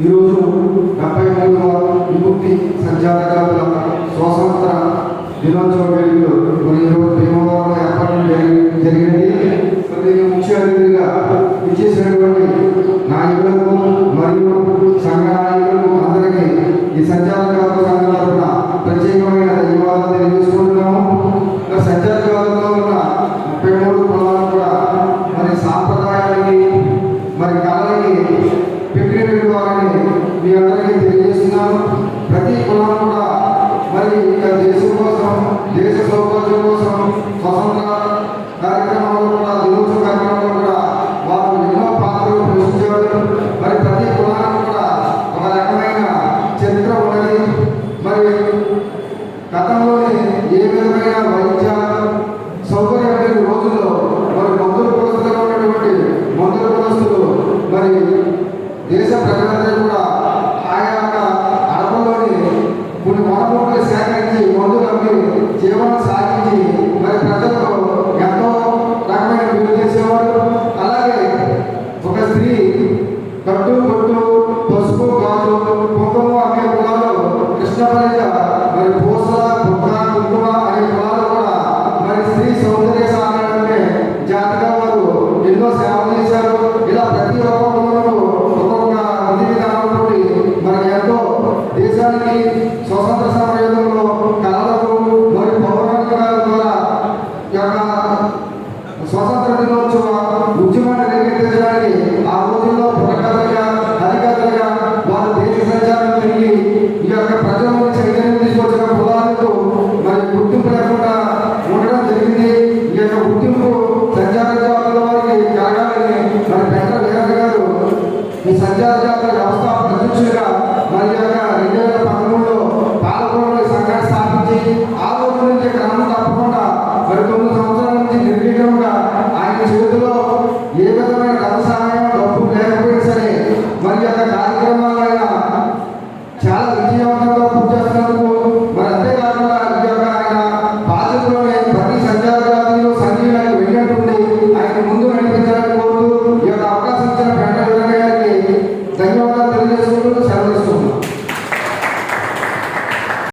ఈరోజు డెబ్బై మూడవ విముక్తి సంచారకాల స్వతంత్ర దినోత్సవ వేడుకలు మరి ఈరోజు భీమవరంలో ఏర్పాటు జరిగింది. మరి ముఖ్య అతిథిగా విచ్చేసినటువంటి నాయకులకు మరియు సంఘ నాయకులకు అందరికీ ఈ సంచార దేశ స్వతంత్ర కార్యక్రమాల్లో కూడా దినోత్సవ కార్యక్రమాల్లో కూడా వారు ఎన్నో పాత్రలు పోషించారు మరి ప్రతి కులానికి కూడా ఒక రకమైన చరిత్ర ఉన్నది. మరి గతంలోనే ఏ విధమైన వైద్య సౌకర్యం లేని రోజుల్లో మరి మందుల కులస్తులుగా ఉన్నటువంటి మందుల కులస్తులు మరి దేశ ప్రజలందరూ కూడా జీవనం సాగించి మరి ఎంతో రకమైన చేసేవారు అలాగే ఒక స్త్రీ కట్టు కొట్టు పసుపు గాజు కుంకుమ అనే కులాలు మరి పూస కుంకుమ అనే కులాలు కూడా మరి స్త్రీ సౌందర్య వారు ఎన్నో అధ్యక్షుడిగా మరి యొక్క రెండు వేల పదమూడులో పాలకొండలో సంఘాన్ని స్థాపించి ఆ రోజు నుంచి క్రమం తప్పకుండా మరి తొమ్మిది సంవత్సరాల నుంచి నిర్వీకంగా ఆయన చేతిలో ఏ విధమైన ధన సహాయం డబ్బు లేకపోయినా సరే మరి యొక్క కార్యక్రమాలైన చాలా విజయవంతంగా పూర్తి చేస్తున్నందుకు మరి అంతేకాకుండా ఈ యొక్క ఆయన బాధ్యతలోనే ప్రతి సంఘాలు సంఘీయులకు వెళ్ళినట్టుండి ఆయన ముందు ధన్యవాదాలు తెలియజేసుకుంటూ